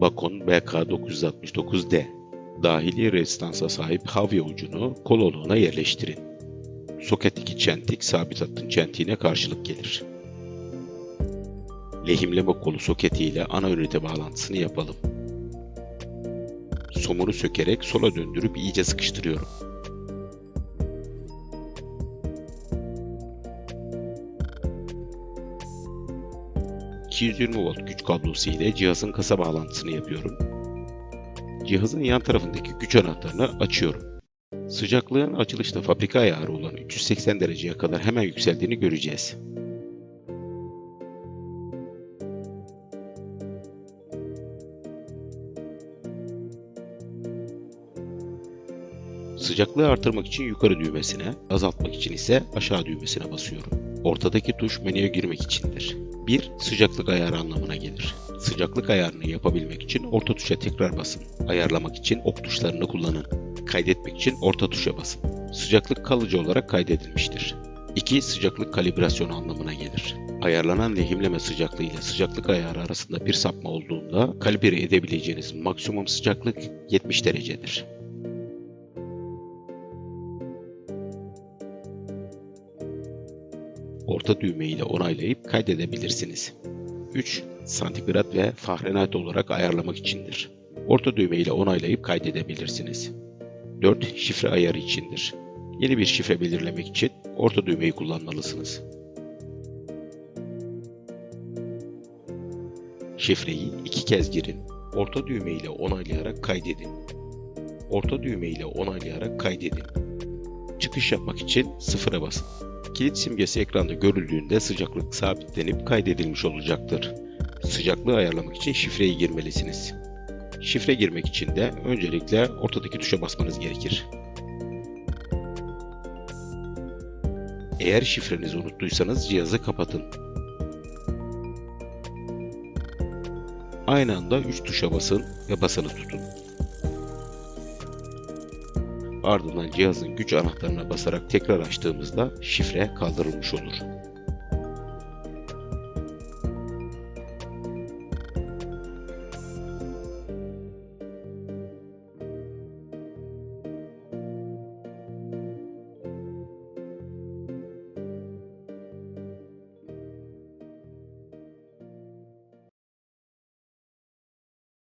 Bakon BK969D. Dahili rezistansa sahip havya ucunu kololuğuna yerleştirin. Soketteki çentik sabit hattın çentiğine karşılık gelir. Lehimleme kolu soketi ile ana ünite bağlantısını yapalım. Somunu sökerek sola döndürüp iyice sıkıştırıyorum. ...220 volt güç kablosu ile cihazın kasa bağlantısını yapıyorum. Cihazın yan tarafındaki güç anahtarını açıyorum. Sıcaklığın açılışta fabrika ayarı olan 380 dereceye kadar hemen yükseldiğini göreceğiz. Sıcaklığı artırmak için yukarı düğmesine, azaltmak için ise aşağı düğmesine basıyorum. Ortadaki tuş menüye girmek içindir. 1. Sıcaklık ayarı anlamına gelir. Sıcaklık ayarını yapabilmek için orta tuşa tekrar basın. Ayarlamak için ok tuşlarını kullanın. Kaydetmek için orta tuşa basın. Sıcaklık kalıcı olarak kaydedilmiştir. 2. Sıcaklık kalibrasyonu anlamına gelir. Ayarlanan lehimleme sıcaklığı ile sıcaklık ayarı arasında bir sapma olduğunda kalibre edebileceğiniz maksimum sıcaklık 70 derecedir. Orta düğme ile onaylayıp kaydedebilirsiniz. 3. Santigrat ve Fahrenheit olarak ayarlamak içindir. Orta düğme ile onaylayıp kaydedebilirsiniz. 4. Şifre ayarı içindir. Yeni bir şifre belirlemek için orta düğmeyi kullanmalısınız. Şifreyi iki kez girin. Orta düğme ile onaylayarak kaydedin. Orta düğme ile onaylayarak kaydedin. Çıkış yapmak için sıfıra basın. Kilit simgesi ekranda görüldüğünde sıcaklık sabitlenip kaydedilmiş olacaktır. Sıcaklığı ayarlamak için şifreyi girmelisiniz. Şifre girmek için de öncelikle ortadaki tuşa basmanız gerekir. Eğer şifrenizi unuttuysanız cihazı kapatın. Aynı anda 3 tuşa basın ve basılı tutun. Ardından cihazın güç anahtarına basarak tekrar açtığımızda şifre kaldırılmış olur.